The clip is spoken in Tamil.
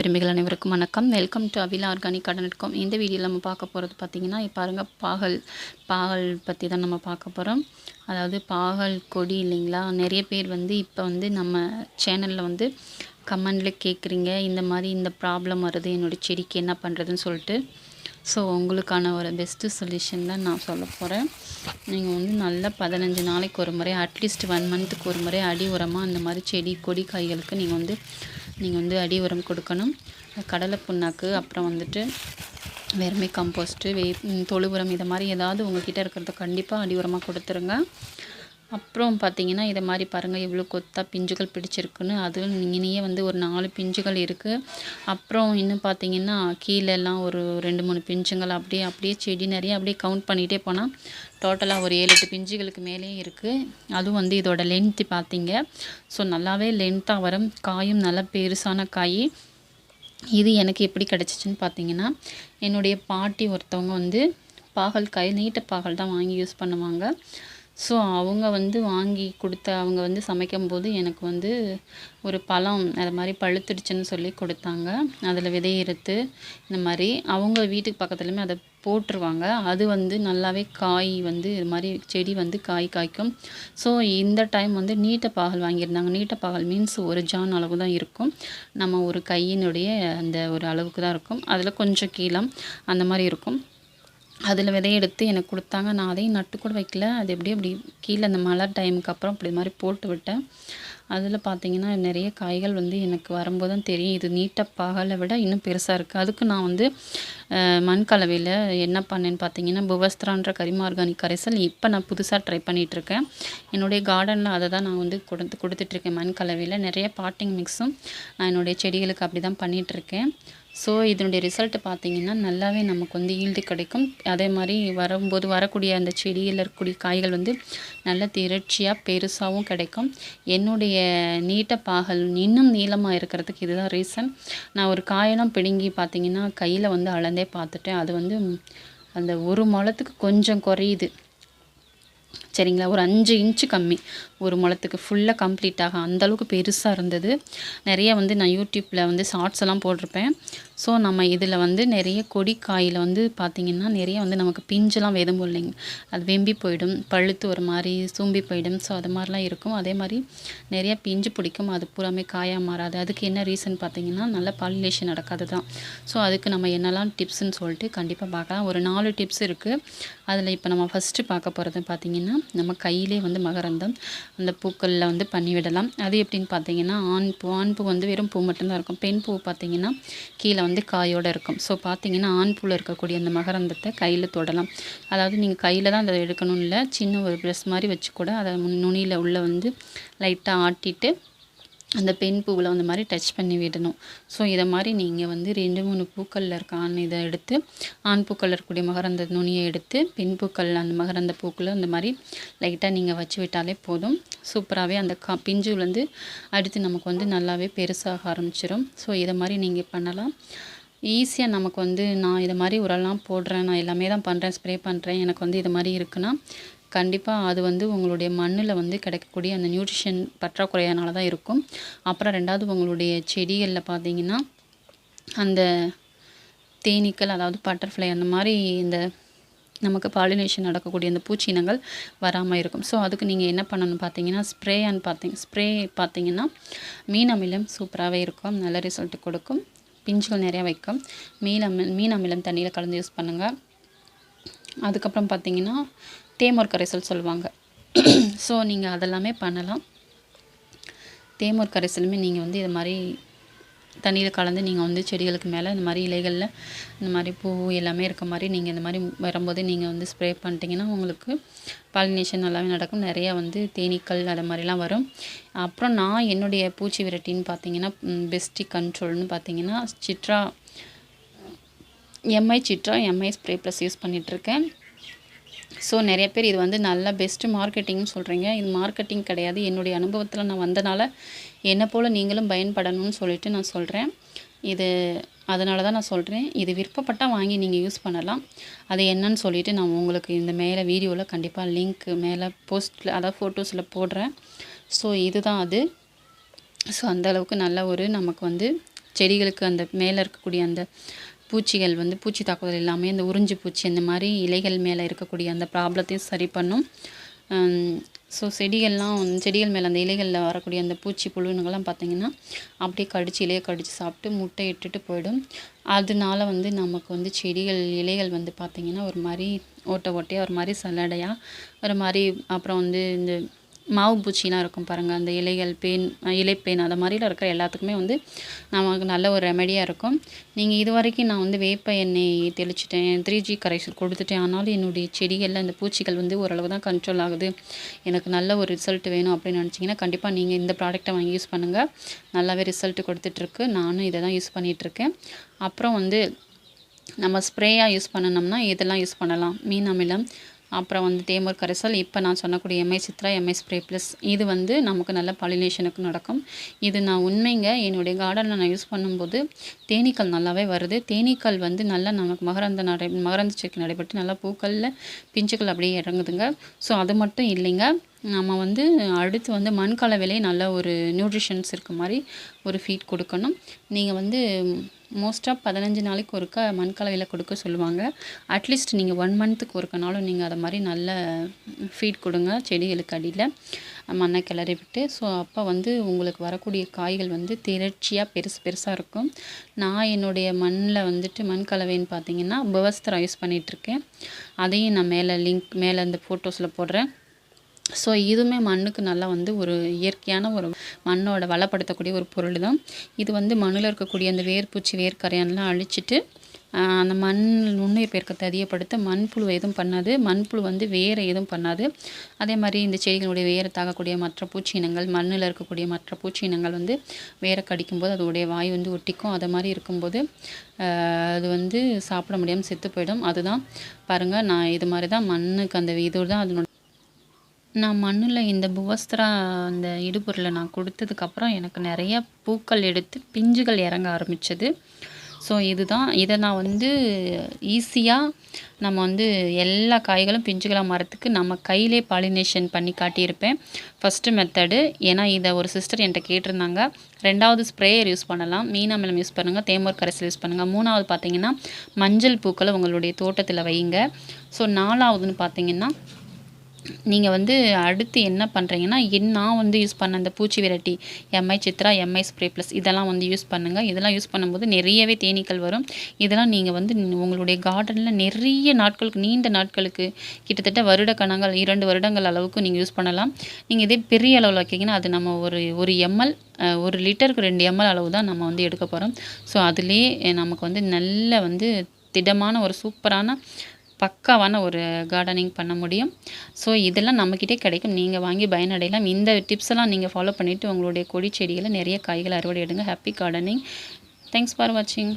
பெருமைகள் அனைவருக்கும் வணக்கம். வெல்கம் டு அவிலா ஆர்கானிக் கடனுக்கும் இந்த வீடியோவில் நம்ம பார்க்க போகிறது பார்த்திங்கன்னா இப்போ பாருங்கள் பாகல் பாகல் பற்றி தான் நம்ம பார்க்க போகிறோம் அதாவது பாகல் கொடி இல்லைங்களா? நிறைய பேர் வந்து இப்போ வந்து நம்ம சேனலில் வந்து கமெண்டில் கேட்குறீங்க இந்த மாதிரி இந்த ப்ராப்ளம் வருது என்னோடய செடிக்கு என்ன பண்ணுறதுன்னு சொல்லிட்டு. ஸோ உங்களுக்கான ஒரு பெஸ்ட்டு சொல்யூஷன் தான் நான் சொல்ல போகிறேன் நீங்கள் வந்து நல்லா பதினஞ்சு நாளைக்கு ஒரு முறை அட்லீஸ்ட் ஒன் மந்த்துக்கு ஒரு முறை அடி உரமாக அந்த மாதிரி செடி கொடி காய்களுக்கு நீங்கள் வந்து நீங்கள் வந்து அடி உரம் கொடுக்கணும். கடலை புண்ணாக்கு அப்புறம் வந்துட்டு வெறுமை கம்போஸ்ட்டு வே தொழு உரம் இதை மாதிரி ஏதாவது உங்கள்கிட்ட இருக்கிறத கண்டிப்பாக அடி உரமாக கொடுத்துருங்க. அப்புறம் பார்த்தீங்கன்னா இதை மாதிரி பாருங்கள் இவ்வளோ கொத்தாக பிஞ்சுகள் பிடிச்சிருக்குன்னு. அதுவும் இங்கேயே வந்து ஒரு நாலு பிஞ்சுகள் இருக்குது அப்புறம் இன்னும் பார்த்தீங்கன்னா கீழெல்லாம் ஒரு ரெண்டு மூணு பிஞ்சுங்கள். அப்படியே அப்படியே செடி நிறைய அப்படியே கவுண்ட் பண்ணிகிட்டே போனால் டோட்டலாக ஒரு ஏழு எட்டு பிஞ்சுகளுக்கு மேலேயும் இருக்குது அதுவும் வந்து இதோட லென்த்து பார்த்தீங்க ஸோ நல்லாவே லென்த்தாக வரும். காயும் நல்லா பெருசான காய். இது எனக்கு எப்படி கிடச்சிச்சின்னு பார்த்தீங்கன்னா என்னுடைய பாட்டி ஒருத்தவங்க வந்து பாகல் காய் நீட்ட பாகல் தான் வாங்கி யூஸ் பண்ணுவாங்க. ஸோ அவங்க வந்து வாங்கி கொடுத்த அவங்க வந்து சமைக்கும்போது எனக்கு வந்து ஒரு பழம் அது மாதிரி பழுத்துடுச்சுன்னு சொல்லி கொடுத்தாங்க. அதில் விதை எடுத்து இந்த மாதிரி அவங்க வீட்டுக்கு பக்கத்துலேயுமே அதை போட்டுருவாங்க. அது வந்து நல்லாவே காய் வந்து இது மாதிரி செடி வந்து காய் காய்க்கும். ஸோ இந்த டைம் வந்து நீட்ட பாகல் வாங்கியிருந்தாங்க. நீட்ட பாகல் மீன்ஸ் ஒரு ஜான் அளவு தான் இருக்கும். நம்ம ஒரு கையினுடைய அந்த ஒரு அளவுக்கு தான் இருக்கும். அதில் கொஞ்சம் கீழம் அந்த மாதிரி இருக்கும். அதில் விதைய எடுத்து எனக்கு கொடுத்தாங்க. நான் அதையும் நட்டு கூட வைக்கல. அது எப்படி அப்படி கீழே அந்த மழை டைமுக்கு அப்புறம் அப்படி மாதிரி போட்டு விட்டேன். அதில் பார்த்தீங்கன்னா நிறைய காய்கள் வந்து எனக்கு வரும்போது தான் தெரியும். இது நீட்டாக பகலை விட இன்னும் பெருசாக இருக்குது அதுக்கு நான் வந்து மண் கலவையில் என்ன பண்ணேன்னு பார்த்தீங்கன்னா புவஸ்திரான்ற கரிம ஆர்கானிக் கரைசல் இப்போ நான் புதுசாக ட்ரை பண்ணிகிட்ருக்கேன் என்னுடைய கார்டனில் அதை தான் நான் வந்து கொடுத்து கொடுத்துட்ருக்கேன் மண் கலவையில் நிறைய பாட்டிங் மிக்ஸும் நான் என்னுடைய செடிகளுக்கு அப்படி தான் பண்ணிகிட்ருக்கேன் ஸோ இதனுடைய ரிசல்ட்டு பார்த்திங்கன்னா நல்லாவே நமக்கு வந்து ஈல்டு கிடைக்கும். அதே மாதிரி வரும்போது வரக்கூடிய அந்த செடியில் இருக்கக்கூடிய காய்கள் வந்து நல்ல திரட்சியாக பெருசாகவும் கிடைக்கும். என்னுடைய நீட்ட பாகல் இன்னும் நீளமாக இருக்கிறதுக்கு இதுதான் ரீசன் நான் ஒரு காயெல்லாம் பிடுங்கி பார்த்திங்கன்னா கையில் வந்து அளந்தே பார்த்துட்டேன். அது வந்து அந்த ஒரு முளத்துக்கு கொஞ்சம் குறையுது. சரிங்களா? ஒரு அஞ்சு இன்ச்சு கம்மி. ஒரு முளத்துக்கு ஃபுல்லாக கம்ப்ளீட்டாக அந்தளவுக்கு பெருசாக இருந்தது. நிறைய வந்து நான் யூடியூப்பில் வந்து ஷார்ட்ஸ் எல்லாம் போட்டிருப்பேன். ஸோ நம்ம இதில் வந்து நிறைய கொடி காயில் வந்து பார்த்திங்கன்னா நிறைய வந்து நமக்கு பிஞ்செல்லாம் வெதும்பும் இல்லைங்க. அது வெம்பி போயிடும் பழுத்து ஒரு மாதிரி சூம்பி போயிடும். ஸோ அது மாதிரிலாம் இருக்கும். அதே மாதிரி நிறைய பிஞ்சு பிடிக்கும். அது பூராமே காயாக மாறாது. அதுக்கு என்ன ரீசன் பார்த்திங்கன்னா நல்ல பாலினேஷன் நடக்காது தான் ஸோ அதுக்கு நம்ம என்னெல்லாம் டிப்ஸ்ன்னு சொல்லிட்டு கண்டிப்பாக பார்க்கலாம் ஒரு நாலு டிப்ஸ் இருக்குது அதில் இப்போ நம்ம ஃபஸ்ட்டு பார்க்க போகிறது பார்த்திங்கன்னா நம்ம கையிலே வந்து மகரந்தம் அந்த பூக்களில் வந்து பண்ணி விடலாம். அது எப்படின்னு பார்த்தீங்கன்னா ஆண் பூ ஆண் பூ வந்து வெறும் பூ மட்டும்தான் இருக்கும். பெண் பூ பார்த்தீங்கன்னா கீழே வந்து காயோடு இருக்கும். ஸோ பார்த்தீங்கன்னா ஆண் இருக்கக்கூடிய அந்த மகரந்தத்தை கையில் தொடலாம். அதாவது நீங்கள் கையில் தான் அதை எடுக்கணும் இல்லை சின்ன ஒரு ப்ரெஸ் மாதிரி வச்சு கூட அதை நுனியில் உள்ளே வந்து லைட்டாக ஆட்டிட்டு அந்த பெண் பூவில் அந்த மாதிரி டச் பண்ணி விடணும். ஸோ இதை மாதிரி நீங்கள் வந்து ரெண்டு மூணு பூக்களில் இருக்க ஆண் இதை எடுத்து ஆண் பூக்களில் இருக்கக்கூடிய மகரந்த நுனியை எடுத்து பெண் பூக்கள் அந்த மகரந்த பூக்களை அந்த மாதிரி லைட்டாக நீங்கள் வச்சு விட்டாலே போதும். சூப்பராகவே அந்த கா பிஞ்சுலேருந்து அடுத்து நமக்கு வந்து நல்லாவே பெருசாக ஆரம்பிச்சிடும் ஸோ இதை மாதிரி நீங்கள் பண்ணலாம். ஈஸியாக நமக்கு வந்து நான் இதை மாதிரி உரம்லாம் போடுறேன். நான் எல்லாமே தான் பண்ணுறேன் ஸ்ப்ரே பண்ணுறேன் எனக்கு வந்து இது மாதிரி இருக்குன்னா கண்டிப்பாக அது வந்து உங்களுடைய மண்ணில் வந்து கிடைக்கக்கூடிய அந்த நியூட்ரிஷன் பற்றாக்குறையினால தான் இருக்கும். அப்புறம் ரெண்டாவது உங்களுடைய செடிகளில் பார்த்தீங்கன்னா அந்த தேனீக்கள் அதாவது பட்டர்ஃப்ளை அந்த மாதிரி இந்த நமக்கு பாலினேஷன் நடக்கக்கூடிய அந்த பூச்சினங்கள் வராமல் இருக்கும். ஸோ அதுக்கு நீங்கள் என்ன பண்ணணும் பார்த்தீங்கன்னா ஸ்ப்ரேன்னு பார்த்தீங்க ஸ்ப்ரே பார்த்தீங்கன்னா மீன் அமிலம் சூப்பராகவே இருக்கும். நல்ல ரிசல்ட் கொடுக்கும். பிஞ்சுகள் நிறையா வைக்கும். மீன் அமி மீன் அமிலம் தண்ணியில் கலந்து யூஸ் பண்ணுங்கள் அதுக்கப்புறம் பார்த்தீங்கன்னா தேமூர் கரைசல் சொல்லுவாங்க. ஸோ நீங்கள் அதெல்லாமே பண்ணலாம். தேமூர் கரைசலுமே நீங்கள் வந்து இது மாதிரி தண்ணியில் கலந்து நீங்கள் வந்து செடிகளுக்கு மேலே இந்த மாதிரி இலைகளில் இந்த மாதிரி பூ எல்லாமே இருக்க மாதிரி நீங்கள் இந்த மாதிரி வரும்போது நீங்கள் வந்து ஸ்ப்ரே பண்ணிட்டீங்கன்னா உங்களுக்கு பாலினேஷன் நல்லாவே நடக்கும். நிறையா வந்து தேனீக்கள் அது மாதிரிலாம் வரும். அப்புறம் நான் என்னுடைய பூச்சி விரட்டின்னு பார்த்தீங்கன்னா பெஸ்டி கண்ட்ரோல்னு பார்த்தீங்கன்னா Chitra MI Chitra MI spray plus use பண்ணிகிட்ருக்கேன் ஸோ நிறைய பேர் இது வந்து நல்ல பெஸ்ட்டு மார்க்கெட்டிங்னு சொல்கிறீங்க இது மார்க்கெட்டிங் கிடையாது. என்னுடைய அனுபவத்தில் நான் வந்தனால என்னை போல் நீங்களும் பயன்படணும்னு சொல்லிட்டு நான் சொல்கிறேன் இது அதனால தான் நான் சொல்கிறேன் இது விருப்பப்பட்டால் வாங்கி நீங்கள் யூஸ் பண்ணலாம். அது என்னன்னு சொல்லிவிட்டு நான் உங்களுக்கு இந்த மேலே வீடியோவில் கண்டிப்பாக லிங்க் மேலே போஸ்ட்டில் அதாவது ஃபோட்டோஸில் போடுறேன். ஸோ இதுதான் அது. ஸோ அந்தளவுக்கு நல்ல ஒரு நமக்கு வந்து செடிகளுக்கு அந்த மேலே இருக்கக்கூடிய அந்த பூச்சிகள் வந்து பூச்சி தாக்குதல் எல்லாமே இந்த உறிஞ்சி பூச்சி இந்த மாதிரி இலைகள் மேலே இருக்கக்கூடிய அந்த ப்ராப்ளத்தையும் சரி பண்ணும். ஸோ செடிகள்லாம் செடிகள் மேலே அந்த இலைகளில் வரக்கூடிய அந்த பூச்சி புழுனுங்கள்லாம் பார்த்திங்கன்னா அப்படியே கடிச்சு இலையை கடித்து சாப்பிட்டு முட்டை இட்டுட்டு போயிடும். அதனால வந்து நமக்கு வந்து செடிகள் இலைகள் வந்து பார்த்திங்கன்னா ஒரு மாதிரி ஓட்டை ஓட்டையாக ஒரு மாதிரி சல்லடையாக ஒரு மாதிரி அப்புறம் வந்து இந்த மாவு பூச்சிலாம் இருக்கும் பாருங்கள் அந்த இலைகள் பேன் இலைப்பேன் அது மாதிரிலாம் இருக்கிற எல்லாத்துக்குமே வந்து நமக்கு நல்ல ஒரு ரெமெடியாக இருக்கும். நீங்கள் இது வரைக்கும் நான் வந்து வேப்ப எண்ணெய் தெளிச்சிட்டேன். த்ரீ ஜி கரைசல் கொடுத்துட்டேன். ஆனாலும் என்னுடைய செடிகளில் அந்த பூச்சிகள் வந்து ஓரளவு தான் கண்ட்ரோல் ஆகுது. எனக்கு நல்ல ஒரு ரிசல்ட் வேணும் அப்படின்னு நினச்சிங்கன்னா கண்டிப்பாக நீங்கள் இந்த ப்ராடக்ட்டை வாங்கி யூஸ் பண்ணுங்கள் நல்லாவே ரிசல்ட் கொடுத்துட்ருக்கு. நானும் இதை தான் யூஸ் பண்ணிகிட்ருக்கேன் அப்புறம் வந்து நம்ம ஸ்ப்ரேயாக யூஸ் பண்ணணும்னா இதெல்லாம் யூஸ் பண்ணலாம்? மீன் அமிலம் அப்புறம் வந்து தேமூர் கரைசல். இப்போ நான் சொன்னக்கூடிய MI Chitra MI spray plus இது வந்து நமக்கு நல்ல பாலினேஷனுக்கு நடக்கும். இது நான் உண்மைங்க. என்னுடைய கார்டனில் நான் யூஸ் பண்ணும்போது தேனீக்கள் நல்லாவே வருது. தேனீக்கள் வந்து நல்லா நமக்கு மகரந்த நடை மகரந்த செக்கு நடைபெற்று நல்லா பூக்களில் பிஞ்சுகள் அப்படியே இறங்குதுங்க. ஸோ அது மட்டும் இல்லைங்க. நம்ம வந்து அடுத்து வந்து மண் கலவையிலே நல்ல ஒரு நியூட்ரிஷன்ஸ் இருக்க மாதிரி ஒரு ஃபீட் கொடுக்கணும். நீங்கள் வந்து மோஸ்ட்டாக பதினஞ்சு நாளைக்கு ஒருக்கா மண் கலவையில் கொடுக்க சொல்லுவாங்க. அட்லீஸ்ட் நீங்கள் ஒன் மந்த்துக்கு ஒருக்கனாலும் நீங்கள் அதை மாதிரி நல்ல ஃபீட் கொடுங்க செடிகளுக்கு அடியில். மண்ணை கிளறி விட்டு. ஸோ அப்போ வந்து உங்களுக்கு வரக்கூடிய காய்கள் வந்து திரட்சியாக பெருசு பெருசாக இருக்கும். நான் என்னுடைய மண்ணில் வந்துட்டு மண் கலவைன்னு பார்த்தீங்கன்னா பவஸ்திரா யூஸ் பண்ணிகிட்ருக்கேன் அதையும் நான் மேலே லிங்க் மேலே இந்த ஃபோட்டோஸில் போடுறேன். ஸோ இதுவுமே மண்ணுக்கு நல்லா வந்து ஒரு இயற்கையான ஒரு மண்ணோட வளப்படுத்தக்கூடிய ஒரு பொருள் தான் இது வந்து மண்ணில் இருக்கக்கூடிய அந்த வேர்பூச்சி வேர்க்கரையான்லாம் அழிச்சிட்டு அந்த மண் நுண்ணுயிர் பெருக்கத்தை அதிகப்படுத்த மண்புழு எதுவும் பண்ணாது. மண்புழு வந்து வேறு எதுவும் பண்ணாது. அதே மாதிரி இந்த செடிகளுடைய வேரை தாக்கக்கூடிய மற்ற பூச்சி இனங்கள் மண்ணில் இருக்கக்கூடிய மற்ற பூச்சி இனங்கள் வந்து வேரை கடிக்கும்போது அதோடைய வாய் வந்து ஒட்டிக்கும். அதை மாதிரி இருக்கும்போது அது வந்து சாப்பிட முடியாமல் செத்து போயிடும். அதுதான் பாருங்கள் நான் இது மாதிரி தான் மண்ணுக்கு அந்த இது தான் அதனோட நான் மண்ணில் இந்த புவஸ்திரா அந்த இடுபொருளை நான் கொடுத்ததுக்கப்புறம் எனக்கு நிறைய பூக்கள் எடுத்து பிஞ்சுகள் இறங்க ஆரம்பித்தது ஸோ இதுதான். இதை நான் வந்து ஈஸியாக நம்ம வந்து எல்லா காய்களும் பிஞ்சுகளாக மரத்துக்கு நம்ம கையிலே பாலினேஷன் பண்ணி காட்டியிருப்பேன். ஃபஸ்ட்டு மெத்தடு ஏன்னா இதை ஒரு சிஸ்டர் என்கிட்ட கேட்டிருந்தாங்க. ரெண்டாவது ஸ்ப்ரேயர் யூஸ் பண்ணலாம். மீனாமிலம் யூஸ் பண்ணுங்கள் தேமூர் கரைசல் யூஸ் பண்ணுங்கள் மூணாவது பார்த்தீங்கன்னா மஞ்சள் பூக்களை உங்களுடைய தோட்டத்தில் வைங்க ஸோ நாலாவதுன்னு பார்த்தீங்கன்னா நீங்கள் வந்து அடுத்து என்ன பண்ணுறீங்கன்னா என் நான் வந்து யூஸ் பண்ண அந்த பூச்சி விரட்டி MI Chitra MI spray plus இதெல்லாம் வந்து யூஸ் பண்ணுங்கள் இதெல்லாம் யூஸ் பண்ணும்போது நிறையவே தேனீக்கள் வரும். இதெல்லாம் நீங்கள் வந்து உங்களுடைய கார்டனில் நிறைய நாட்களுக்கு நீண்ட நாட்களுக்கு கிட்டத்தட்ட வருட கணங்கள் இரண்டு வருடங்கள் அளவுக்கு நீங்கள் யூஸ் பண்ணலாம். நீங்கள் இதே பெரிய அளவில் வைக்கிங்கன்னா அது நம்ம ஒரு ஒரு எம்எல் ஒரு லிட்டருக்கு ரெண்டு எம்எல் அளவு தான் நம்ம வந்து எடுக்க போகிறோம் ஸோ அதுலேயே நமக்கு வந்து நல்ல வந்து திடமான ஒரு சூப்பரான பக்காவான ஒரு கார்டனிங் பண்ண முடியும். ஸோ இதெல்லாம் நம்மக்கிட்டே கிடைக்கும். நீங்கள் வாங்கி பயனடையலாம். இந்த டிப்ஸ் எல்லாம் நீங்கள் ஃபாலோ பண்ணிவிட்டு உங்களுடைய கொடி செடிகளை நிறைய காய்கள் அறுவடை எடுங்க. ஹாப்பி கார்டனிங் தேங்க்ஸ் ஃபார் வாட்சிங்